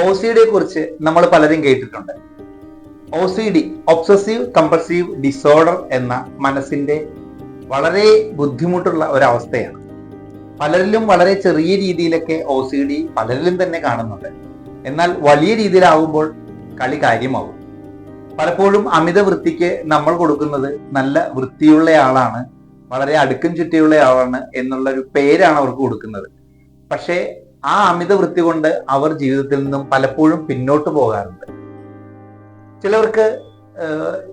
O C ഡിയെ കുറിച്ച് നമ്മൾ പലരും കേട്ടിട്ടുണ്ട്. O C D obsessive compulsive disorder എന്ന മനസ്സിന്റെ വളരെ ബുദ്ധിമുട്ടുള്ള ഒരവസ്ഥയാണ്. പലരിലും വളരെ ചെറിയ രീതിയിലൊക്കെ ഒ സി ഡി പലരിലും തന്നെ കാണുന്നുണ്ട്. എന്നാൽ വലിയ രീതിയിലാവുമ്പോൾ കളി കാര്യമാവും. പലപ്പോഴും അമിത വൃത്തിക്ക് നമ്മൾ കൊടുക്കുന്നത് നല്ല വൃത്തിയുള്ള ആളാണ് വളരെ അടുക്കും ചുറ്റിയുള്ള ആളാണ് എന്നുള്ള ഒരു പേരാണ് അവർക്ക് കൊടുക്കുന്നത്. പക്ഷേ ആ അമിത വൃത്തി കൊണ്ട് അവർ ജീവിതത്തിൽ നിന്നും പലപ്പോഴും പിന്നോട്ട് പോകാറുണ്ട്. ചിലവർക്ക്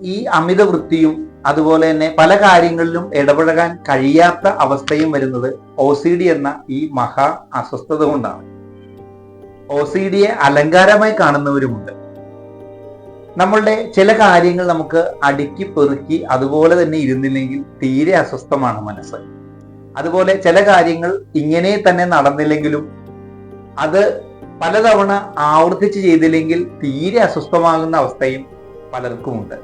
ഈ അമിത വൃത്തിയും അതുപോലെ തന്നെ പല കാര്യങ്ങളിലും ഇടപഴകാൻ കഴിയാത്ത അവസ്ഥയും വരുന്നത് ഒ സി ഡി എന്ന ഈ മഹാ അസ്വസ്ഥത കൊണ്ടാണ്. ഒ സി ഡിയെ അലങ്കാരമായി കാണുന്നവരുമുണ്ട്. നമ്മളുടെ ചില കാര്യങ്ങൾ നമുക്ക് അടുക്കി പെറുക്കി അതുപോലെ തന്നെ ഇരുന്നില്ലെങ്കിൽ തീരെ അസ്വസ്ഥമാണ് മനസ്സ്. അതുപോലെ ചില കാര്യങ്ങൾ ഇങ്ങനെ തന്നെ നടന്നില്ലെങ്കിലും അത് പലതവണ ആവർത്തിച്ച് ചെയ്തില്ലെങ്കിൽ തീരെ അസ്വസ്ഥമാകുന്ന അവസ്ഥയും പലർക്കുമുണ്ട്.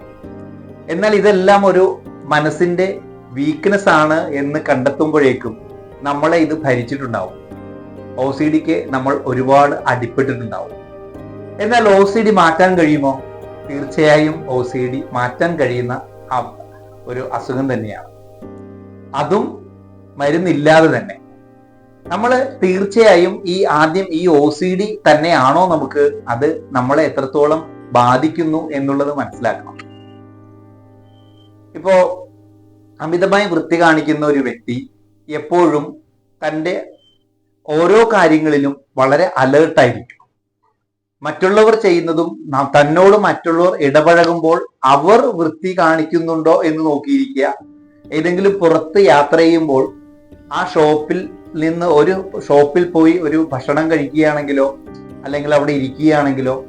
എന്നാൽ ഇതെല്ലാം ഒരു മനസ്സിന്റെ വീക്ക്നെസ് ആണ് എന്ന് കണ്ടെത്തുമ്പോഴേക്കും നമ്മളെ ഇത് ഭരിച്ചിട്ടുണ്ടാവും. ഒ സി ഡിക്ക് നമ്മൾ ഒരുപാട് അടിപ്പെട്ടിട്ടുണ്ടാവും. എന്നാൽ ഒ സി ഡി മാറ്റാൻ കഴിയുമോ? തീർച്ചയായും ഒ സി ഡി മാറ്റാൻ കഴിയുന്ന ഒരു അസുഖം തന്നെയാണ്. അതും മരുന്നില്ലാതെ തന്നെ. നമ്മൾ തീർച്ചയായും ഈ ആദ്യം ഈ ഒ സി ഡി തന്നെയാണോ നമുക്ക് അത് നമ്മളെ എത്രത്തോളം ബാധിക്കുന്നു എന്നുള്ളത് മനസ്സിലാക്കണം. ഇപ്പോ അമിതമായി വൃത്തി കാണിക്കുന്ന ഒരു വ്യക്തി എപ്പോഴും തന്റെ ഓരോ കാര്യങ്ങളിലും വളരെ അലേർട്ടായിരിക്കും മറ്റുള്ളവർ ചെയ്യുന്നതും തന്നോട് മറ്റുള്ളവർ ഇടപഴകുമ്പോൾ അവർ വൃത്തി കാണിക്കുന്നുണ്ടോ എന്ന് നോക്കിയിരിക്കുക. ഏതെങ്കിലും പുറത്ത് യാത്ര ചെയ്യുമ്പോൾ ആ ഷോപ്പിൽ നിന്ന് ഒരു ഷോപ്പിൽ പോയി ഒരു ഭക്ഷണം കഴിക്കുകയാണെങ്കിലോ അല്ലെങ്കിൽ അവിടെ ഇരിക്കുകയാണെങ്കിലോ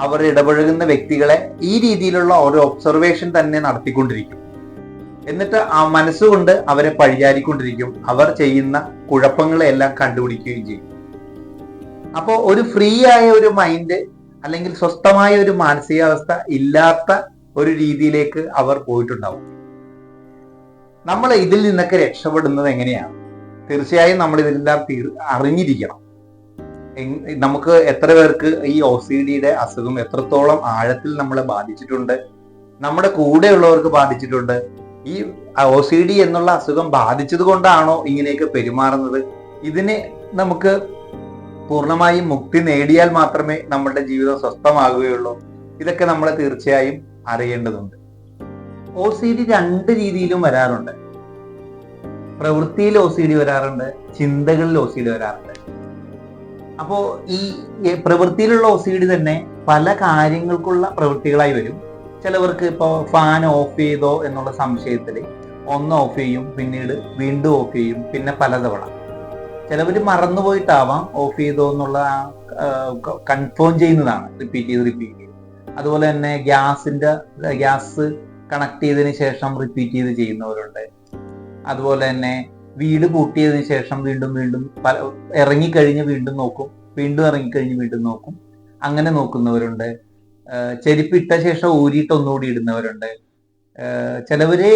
അവർ ഇടപഴകുന്ന വ്യക്തികളെ ഈ രീതിയിലുള്ള ഒരു ഒബ്സർവേഷൻ തന്നെ നടത്തിക്കൊണ്ടിരിക്കും. എന്നിട്ട് ആ മനസ്സുകൊണ്ട് അവരെ പഴിചാരിക്കൊണ്ടിരിക്കും അവർ ചെയ്യുന്ന കുഴപ്പങ്ങളെല്ലാം കണ്ടുപിടിക്കുകയും ചെയ്യും. അപ്പോൾ ഒരു ഫ്രീ ആയ ഒരു മൈൻഡ് അല്ലെങ്കിൽ സ്വസ്ഥമായ ഒരു മാനസികാവസ്ഥ ഇല്ലാത്ത ഒരു രീതിയിലേക്ക് അവർ പോയിട്ടുണ്ടാവും. നമ്മൾ ഇതിൽ നിന്നൊക്കെ രക്ഷപ്പെടുന്നത് എങ്ങനെയാണ്? തീർച്ചയായും നമ്മൾ ഇതെല്ലാം തീർ- അറിഞ്ഞിരിക്കണം. നമുക്ക് എത്ര പേർക്ക് ഈ ഒ സി ഡിയുടെ അസുഖം എത്രത്തോളം ആഴത്തിൽ നമ്മളെ ബാധിച്ചിട്ടുണ്ട് നമ്മുടെ കൂടെയുള്ളവർക്ക് ബാധിച്ചിട്ടുണ്ട് ഈ ഒ സി ഡി എന്നുള്ള അസുഖം ബാധിച്ചത് കൊണ്ടാണോ ഇങ്ങനെയൊക്കെ പെരുമാറുന്നത്? ഇതിനെ നമുക്ക് പൂർണമായും മുക്തി നേടിയാൽ മാത്രമേ നമ്മുടെ ജീവിതം സ്വസ്ഥമാകുകയുള്ളൂ. ഇതൊക്കെ നമ്മൾ തീർച്ചയായും അറിയേണ്ടതുണ്ട്. ഒ സി ഡി രണ്ട് രീതിയിലും വരാറുണ്ട്. പ്രവൃത്തിയിൽ ഒ സി ഡി വരാറുണ്ട് ചിന്തകളിൽ ഒ സി ഡി വരാറുണ്ട്. അപ്പോൾ ഈ പ്രവൃത്തിയിലുള്ള ഒ സി ഡി തന്നെ പല കാര്യങ്ങൾക്കുള്ള പ്രവൃത്തികളായി വരും. ചിലവർക്ക് ഇപ്പോൾ ഫാൻ ഓഫ് ചെയ്തോ എന്നുള്ള സംശയത്തിൽ ഒന്ന് ഓഫ് ചെയ്യും പിന്നീട് വീണ്ടും ഓഫ് ചെയ്യും പിന്നെ പലതവണ. ചിലവർ മറന്നുപോയിട്ടാവാം ഓഫ് ചെയ്തോ എന്നുള്ള കൺഫേം ചെയ്യുന്നതാണ് റിപ്പീറ്റ് ചെയ്ത് റിപ്പീറ്റ് ചെയ്ത്. അതുപോലെ തന്നെ ഗ്യാസിന്റെ ഗ്യാസ് കണക്ട് ചെയ്തതിന് ശേഷം റിപ്പീറ്റ് ചെയ്ത് ചെയ്യുന്നവരുണ്ട്. അതുപോലെ തന്നെ വീട് പൂട്ടിയതിന് ശേഷം വീണ്ടും വീണ്ടും പല ഇറങ്ങിക്കഴിഞ്ഞ് വീണ്ടും നോക്കും. വീണ്ടും ഇറങ്ങിക്കഴിഞ്ഞ് വീണ്ടും നോക്കും. അങ്ങനെ നോക്കുന്നവരുണ്ട്. ചെരുപ്പിട്ട ശേഷം ഊരിയിട്ട് ഒന്നുകൂടി ഇടുന്നവരുണ്ട്. ചിലവര്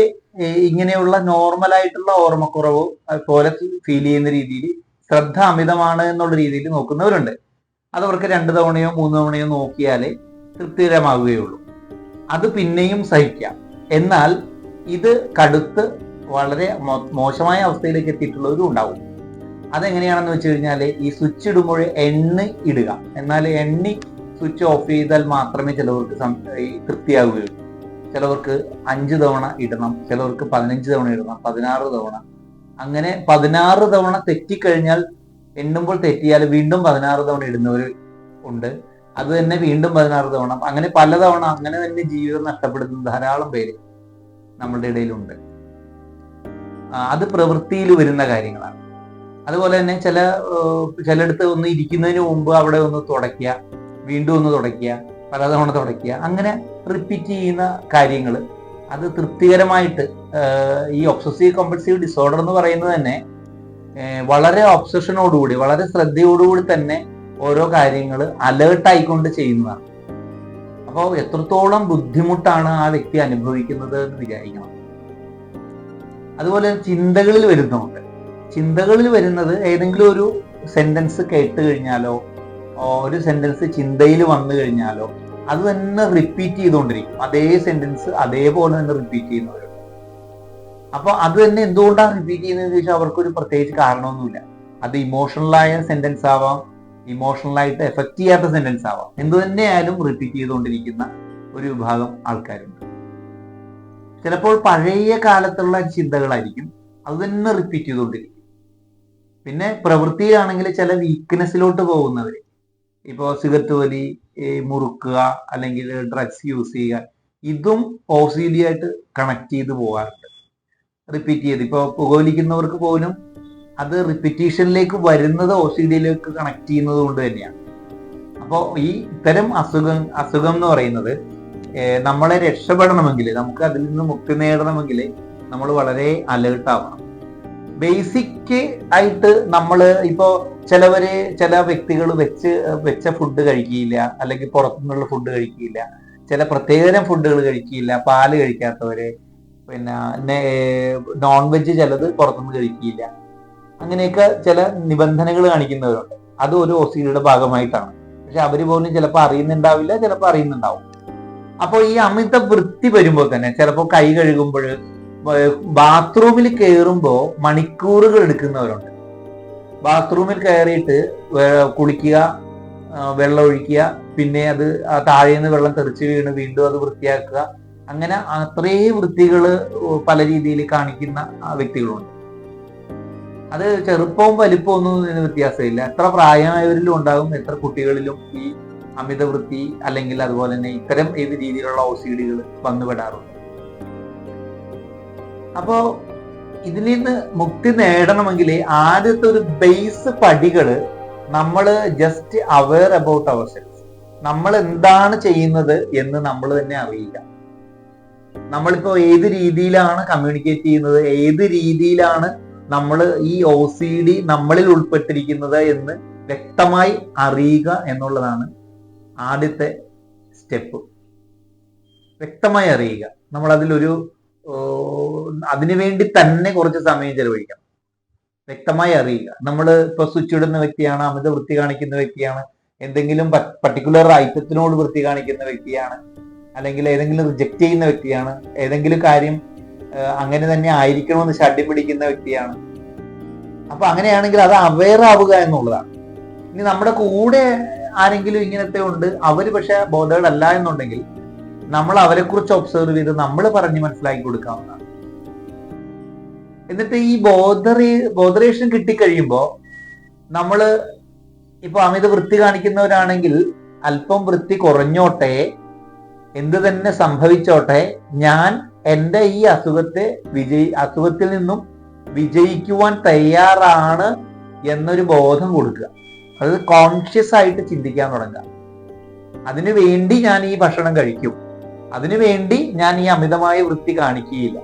ഇങ്ങനെയുള്ള നോർമൽ ആയിട്ടുള്ള ഓർമ്മക്കുറവ് പോലെ ഫീൽ ചെയ്യുന്ന രീതിയിൽ ശ്രദ്ധ അമിതമാണ് എന്നുള്ള രീതിയിൽ നോക്കുന്നവരുണ്ട്. അതവർക്ക് രണ്ട് തവണയോ മൂന്ന് തവണയോ നോക്കിയാലേ തൃപ്തികരമാവുകയുള്ളൂ. അത് പിന്നെയും സഹിക്കാം. എന്നാൽ ഇത് കടുത്ത് വളരെ മോശമായ അവസ്ഥയിലേക്ക് എത്തിയിട്ടുള്ളവരും ഉണ്ടാവും. അതെങ്ങനെയാണെന്ന് വെച്ച് കഴിഞ്ഞാൽ ഈ സ്വിച്ച് ഇടുമ്പോൾ എണ്ണ ഇടുക. എന്നാൽ എണ്ണി സ്വിച്ച് ഓഫ് ചെയ്താൽ മാത്രമേ ചിലവർക്ക് തൃപ്തിയാവുകയുള്ളൂ. ചിലവർക്ക് അഞ്ച് തവണ ഇടണം ചിലവർക്ക് പതിനഞ്ച് തവണ ഇടണം പതിനാറ് തവണ. അങ്ങനെ പതിനാറ് തവണ തെറ്റിക്കഴിഞ്ഞാൽ എണ്ണുമ്പോൾ തെറ്റിയാൽ വീണ്ടും പതിനാറ് തവണ ഇടുന്നവർ ഉണ്ട്. അത് തന്നെ വീണ്ടും പതിനാറ് തവണ. അങ്ങനെ പലതവണ അങ്ങനെ തന്നെ ജീവിതം നഷ്ടപ്പെടുന്ന ധാരാളം പേര് നമ്മുടെ ഇടയിലുണ്ട്. അത് പ്രവൃത്തിയിൽ വരുന്ന കാര്യങ്ങളാണ്. അതുപോലെ തന്നെ ചില ചിലയിടത്ത് ഒന്ന് ഇരിക്കുന്നതിന് മുമ്പ് അവിടെ ഒന്ന് തുടയ്ക്കുക വീണ്ടും ഒന്ന് തുടയ്ക്കുക പലതവണ തുടയ്ക്കുക അങ്ങനെ റിപ്പീറ്റ് ചെയ്യുന്ന കാര്യങ്ങൾ അത് തൃപ്തികരമായിട്ട് ഈ ഒബ്സസീവ് കമ്പൾസീവ് ഡിസോർഡർ എന്ന് പറയുന്നത് തന്നെ വളരെ ഒബ്സഷനോടുകൂടി വളരെ ശ്രദ്ധയോടുകൂടി തന്നെ ഓരോ കാര്യങ്ങൾ അലേർട്ടായിക്കൊണ്ട് ചെയ്യുന്നതാണ്. അപ്പോൾ എത്രത്തോളം ബുദ്ധിമുട്ടാണ് ആ വ്യക്തി അനുഭവിക്കുന്നത് എന്ന് വിചാരിക്കണം. അതുപോലെ ചിന്തകളിൽ വരുന്നുണ്ട് ചിന്തകളിൽ വരുന്നത് ഏതെങ്കിലും ഒരു സെന്റൻസ് കേട്ട് കഴിഞ്ഞാലോ ഒരു സെന്റൻസ് ചിന്തയിൽ വന്നു കഴിഞ്ഞാലോ അത് തന്നെ റിപ്പീറ്റ് ചെയ്തുകൊണ്ടിരിക്കും. അതേ സെന്റൻസ് അതേപോലെ തന്നെ റിപ്പീറ്റ് ചെയ്യുന്നവരുണ്ട് അപ്പൊ അത് തന്നെ എന്തുകൊണ്ടാണ് റിപ്പീറ്റ് ചെയ്യുന്നത് ചോദിച്ചാൽ അവർക്കൊരു പ്രത്യേകിച്ച് കാരണമൊന്നുമില്ല. അത് ഇമോഷണലായ സെന്റൻസ് ആവാം ഇമോഷണലായിട്ട് എഫക്റ്റ് ചെയ്യാത്ത സെന്റൻസ് ആവാം. എന്തു തന്നെയായാലും റിപ്പീറ്റ് ചെയ്തുകൊണ്ടിരിക്കുന്ന ഒരു വിഭാഗം ആൾക്കാരുണ്ട്. ചിലപ്പോൾ പഴയ കാലത്തുള്ള ചിന്തകളായിരിക്കും അത് തന്നെ റിപ്പീറ്റ് ചെയ്തുകൊണ്ടിരിക്കും. പിന്നെ പ്രവൃത്തിയിലാണെങ്കിൽ ചില വീക്ക്നെസ്സിലോട്ട് പോകുന്നവർ ഇപ്പോൾ സിഗരറ്റ് വലി മുറുക്കുക അല്ലെങ്കിൽ ഡ്രഗ്സ് യൂസ് ചെയ്യുക ഇതും ഒ സി ഡി ആയിട്ട് കണക്ട് ചെയ്ത് പോകാറുണ്ട്. റിപ്പീറ്റ് ചെയ്ത്. ഇപ്പോൾ പുകവലിക്കുന്നവർക്ക് പോലും അത് റിപ്പീറ്റീഷനിലേക്ക് വരുന്നത് ഒ സി ഡിയിലേക്ക് കണക്ട് ചെയ്യുന്നത് കൊണ്ട് തന്നെയാണ്. അപ്പോൾ ഈ ഇത്തരം അസുഖം അസുഖം എന്ന് പറയുന്നത് നമ്മളെ രക്ഷപ്പെടണമെങ്കിൽ നമുക്ക് അതിൽ നിന്ന് മുക്തി നേടണമെങ്കിൽ നമ്മൾ വളരെ അലേർട്ട് ആവണം. ബേസിക് ആയിട്ട് നമ്മൾ ഇപ്പോൾ ചിലവര് ചില വ്യക്തികൾ വെച്ച് വെച്ച ഫുഡ് കഴിക്കില്ല അല്ലെങ്കിൽ പുറത്തുനിന്നുള്ള ഫുഡ് കഴിക്കില്ല ചില പ്രത്യേകതരം ഫുഡുകൾ കഴിക്കില്ല പാൽ കഴിക്കാത്തവര് പിന്നെ നോൺ വെജ് ചിലത് പുറത്തുനിന്ന് കഴിക്കില്ല. അങ്ങനെയൊക്കെ ചില നിബന്ധനകൾ കാണിക്കുന്നവരുണ്ട്. അത് ഒരു ഒസിയുടെ ഭാഗമായിട്ടാണ്. പക്ഷെ അവർ പോലും ചിലപ്പോൾ അറിയുന്നുണ്ടാവില്ല ചിലപ്പോൾ അറിയുന്നുണ്ടാവും. അപ്പോൾ ഈ അമിത വൃത്തി വരുമ്പോൾ തന്നെ ചിലപ്പോൾ കൈ കഴുകുമ്പോൾ ബാത്റൂമിൽ കയറുമ്പോൾ മണിക്കൂറുകൾ എടുക്കുന്നവരുണ്ട്. ബാത്റൂമിൽ കയറിയിട്ട് കുളിക്കുക വെള്ളം ഒഴിക്കുക പിന്നെ അത് താഴെ നിന്ന് വെള്ളം തെറിച്ച് വീണ് വീണ്ടും അത് വൃത്തിയാക്കുക. അങ്ങനെ അത്രയും വൃത്തികൾ പല രീതിയിൽ കാണിക്കുന്ന വ്യക്തികളുണ്ട്. അത് ചെറുപ്പവും വലിപ്പവും ഒന്നും വ്യത്യാസമില്ല. എത്ര പ്രായമായവരിലും ഉണ്ടാകും എത്ര കുട്ടികളിലും ഈ അമിത വൃത്തി അല്ലെങ്കിൽ അതുപോലെ തന്നെ ഇത്തരം ഏത് രീതിയിലുള്ള ഒ സി ഡികൾ വന്നുപെടാറുണ്ട്. അപ്പോ ഇതിൽ നിന്ന് മുക്തി നേടണമെങ്കിൽ ആദ്യത്തെ ഒരു ബേസ് പടികൾ നമ്മൾ just aware about our cells നമ്മൾ എന്താണ് ചെയ്യുന്നത് എന്ന് നമ്മൾ തന്നെ അറിയില്ല. നമ്മളിപ്പോ ഏത് രീതിയിലാണ് കമ്മ്യൂണിക്കേറ്റ് ചെയ്യുന്നത് ഏത് രീതിയിലാണ് നമ്മൾ ഈ ഒ സി ഡി നമ്മളിൽ ഉൾപ്പെട്ടിരിക്കുന്നത് എന്ന് വ്യക്തമായി അറിയുക എന്നുള്ളതാണ് ആദ്യത്തെ സ്റ്റെപ്പ്. വ്യക്തമായി അറിയുക. നമ്മൾ അതിലൊരു അതിനുവേണ്ടി തന്നെ കുറച്ച് സമയം ചെലവഴിക്കണം. വ്യക്തമായി അറിയുക. നമ്മൾ ഇപ്പൊ സ്വിച്ച് ഇടുന്ന വ്യക്തിയാണ് അമിത വൃത്തി കാണിക്കുന്ന വ്യക്തിയാണ് എന്തെങ്കിലും പർട്ടിക്കുലർ ഐറ്റത്തിനോട് വൃത്തി കാണിക്കുന്ന വ്യക്തിയാണ് അല്ലെങ്കിൽ ഏതെങ്കിലും റിജക്റ്റ് ചെയ്യുന്ന വ്യക്തിയാണ് ഏതെങ്കിലും കാര്യം അങ്ങനെ തന്നെ ആയിരിക്കണമെന്ന് ഷഡ്യം പിടിക്കുന്ന വ്യക്തിയാണ്. അപ്പൊ അങ്ങനെയാണെങ്കിൽ അത് അവെയർ ആവുക എന്നുള്ളതാണ്. ഇനി നമ്മുടെ കൂടെ ആരെങ്കിലും ഇങ്ങനത്തെ ഉണ്ട് അവർ പക്ഷെ ബോധേഡ് അല്ല എന്നുണ്ടെങ്കിൽ നമ്മൾ അവരെ കുറിച്ച് ഒബ്സർവ് ചെയ്ത് നമ്മൾ പറഞ്ഞ് മനസ്സിലാക്കി കൊടുക്കാവുന്നതാണ്. എന്നിട്ട് ഈ ബോധറി ബോധറേഷൻ കിട്ടിക്കഴിയുമ്പോൾ നമ്മൾ ഇപ്പൊ അമിത വൃത്തി കാണിക്കുന്നവരാണെങ്കിൽ അല്പം വൃത്തി കുറഞ്ഞോട്ടെ എന്ത് തന്നെ സംഭവിച്ചോട്ടെ ഞാൻ എന്റെ ഈ അസുഖത്തെ വിജയി അസുഖത്തിൽ നിന്നും വിജയിക്കുവാൻ തയ്യാറാണ് എന്നൊരു ബോധം കൊടുക്കുക. അത് കോൺഷ്യസ് ആയിട്ട് ചിന്തിക്കാൻ തുടങ്ങുക അതിനു വേണ്ടി ഞാൻ ഈ ഭക്ഷണം കഴിക്കും. അതിനു വേണ്ടി ഞാൻ ഈ അമിതമായ വൃത്തി കാണിക്കുകയില്ല.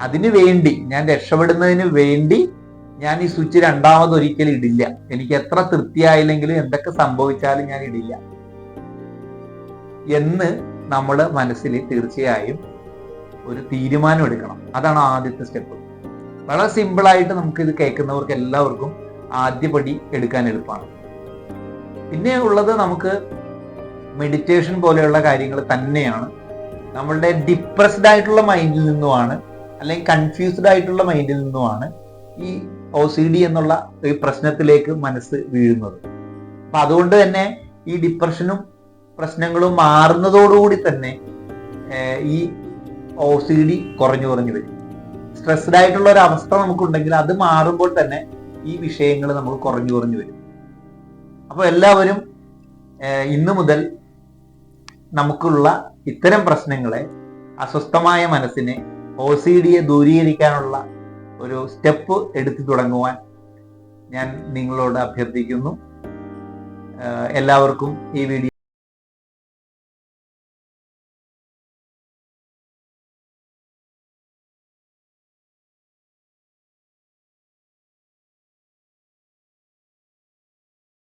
അതിനു വേണ്ടി ഞാൻ രക്ഷപ്പെടുന്നതിന് വേണ്ടി ഞാൻ ഈ സ്വിച്ച് രണ്ടാമതൊരിക്കലും ഇടില്ല. എനിക്ക് എത്ര തൃപ്തിയായില്ലെങ്കിലും എന്തൊക്കെ സംഭവിച്ചാലും ഞാൻ ഇടില്ല. എന്ന് നമ്മുടെ മനസ്സിൽ തീർച്ചയായും ഒരു തീരുമാനം എടുക്കണം. അതാണ് ആദ്യത്തെ സ്റ്റെപ്പ്. വളരെ സിമ്പിളായിട്ട് നമുക്ക് ഇത് കേൾക്കുന്നവർക്ക് എല്ലാവർക്കും ആദ്യപടി എടുക്കാൻ എളുപ്പമാണ്. പിന്നെ ഉള്ളത് നമുക്ക് മെഡിറ്റേഷൻ പോലെയുള്ള കാര്യങ്ങൾ തന്നെയാണ്. നമ്മളുടെ ഡിപ്രസ്ഡ് ആയിട്ടുള്ള മൈൻഡിൽ നിന്നുമാണ് അല്ലെങ്കിൽ കൺഫ്യൂസ്ഡ് ആയിട്ടുള്ള മൈൻഡിൽ നിന്നുമാണ് ഈ ഒ സി ഡി എന്നുള്ള ഈ പ്രശ്നത്തിലേക്ക് മനസ്സ് വീഴുന്നത്. അപ്പൊ അതുകൊണ്ട് തന്നെ ഈ ഡിപ്രഷനും പ്രശ്നങ്ങളും മാറുന്നതോടുകൂടി തന്നെ ഈ ഒ സി ഡി കുറഞ്ഞു കുറഞ്ഞു വരും. സ്ട്രെസ്ഡ് ആയിട്ടുള്ള ഒരു അവസ്ഥ നമുക്കുണ്ടെങ്കിൽ അത് മാറുമ്പോൾ തന്നെ ഈ വിഷയങ്ങൾ നമുക്ക് കുറഞ്ഞു കുറഞ്ഞു വരും. അപ്പോൾ എല്ലാവരും ഇന്നു മുതൽ നമുക്കുള്ള ഇത്തരം പ്രശ്നങ്ങളെ അസ്വസ്ഥമായ മനസ്സിനെ ഒ സി ഡിയെ ദൂരീകരിക്കാനുള്ള ഒരു സ്റ്റെപ്പ് എടുത്തു തുടങ്ങുവാൻ ഞാൻ നിങ്ങളോട് അഭ്യർത്ഥിക്കുന്നു. എല്ലാവർക്കും ഈ വീഡിയോ